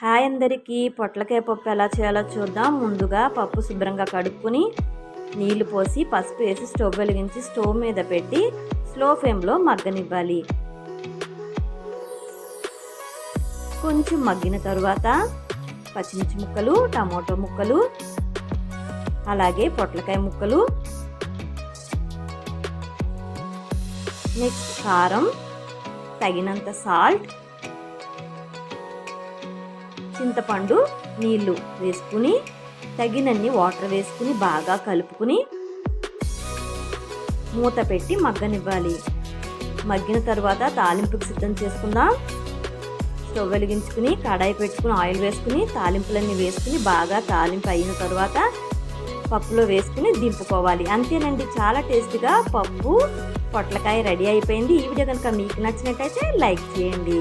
Hi అందరికీ పొట్లకాయ పప్పు ఎలా చేయాలో చూద్దాం. ముందుగా పప్పు శుభ్రంగా కడుక్కుని నీళ్ళు పోసి పసుపు వేసి స్టవ్ వెలిగించి స్టవ్ మీద పెట్టి స్లో ఫ్లేమ్లో మగ్గనివ్వాలి. కొంచెం మగ్గిన తరువాత పచ్చిమిర్చి ముక్కలు టమాటో ముక్కలు అలాగే పొట్లకాయ ముక్కలు నెక్స్ట్ కారం తగినంత సాల్ట్ చింతపండు నీళ్ళు వేసుకుని తగినన్ని వాటర్ వేసుకుని బాగా కలుపుకుని మూత పెట్టి మగ్గనివ్వాలి. మగ్గిన తర్వాత తాలింపుకి సిద్ధం చేసుకుందాం. స్టవ్ వెలిగించుకుని కడాయి పెట్టుకుని ఆయిల్ వేసుకుని తాలింపులన్నీ వేసుకుని బాగా తాలింపు అయిన తర్వాత పప్పులో వేసుకుని దింపుకోవాలి. అంతేనండి చాలా టేస్ట్గా పప్పు పొట్లకాయ రెడీ అయిపోయింది. ఈ వీడియో కనుక మీకు నచ్చినట్టయితే లైక్ చేయండి.